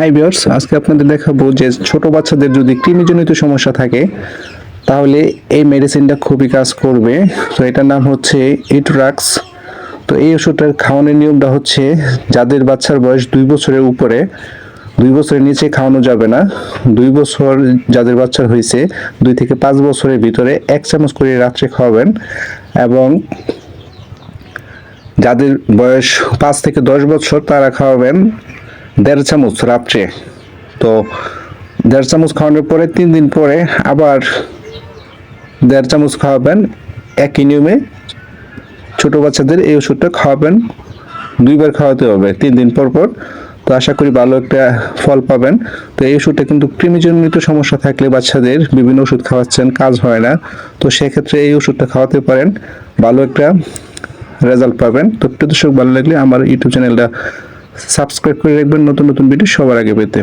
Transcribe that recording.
High বিয়ার্স আজকে আপনাদের দেখাবো যে ছোট বাচ্চাদের যদি কৃমিজনিত সমস্যা থাকে, তাহলে এই মেডিসিনটা খুবই কাজ করবে। তো এটার নাম হচ্ছে ইটরাক্স তো এই ওষুধটার খাওয়ানোর নিয়মটা হচ্ছে, যাদের বাচ্চার বয়স দুই বছরের উপরে, দুই বছরের নিচে খাওয়ানো যাবে না। দুই বছর যাদের বাচ্চার হয়েছে, দুই থেকে পাঁচ বছরের ভিতরে এক চামচ করে রাত্রে খাওয়াবেন এবং যাদের বয়স পাঁচ থেকে দশ বছর তারা খাওয়াবেন। দেড় চামচ রাত্রে। তো দেড় চামচ খাওয়ানোর পরে তিন দিন পরে আবার দেড় চামচ খাওয়াবেন একই নিয়মে। ছোট বাচ্চাদের এই ওষুধটা খাওয়াবেন, দুইবার খাওয়াতে হবে তিন দিন পর পর। তো আশা করি ভালো একটা ফল পাবেন। তো এই ওষুধটা কিন্তু কৃমিজনিত সমস্যা থাকলে বাচ্চাদের বিভিন্ন ওষুধ খাওয়াচ্ছেন, কাজ হয় না। তো সেক্ষেত্রে এই ওষুধটা খাওয়াতে পারেন, ভালো একটা রেজাল্ট পাবেন। তো প্রিয় দর্শক, ভালো লাগলে আমার ইউটিউব চ্যানেলটা সাবস্ক্রাইব করে রাখবেন নতুন নতুন ভিডিও সবার আগে পেতে।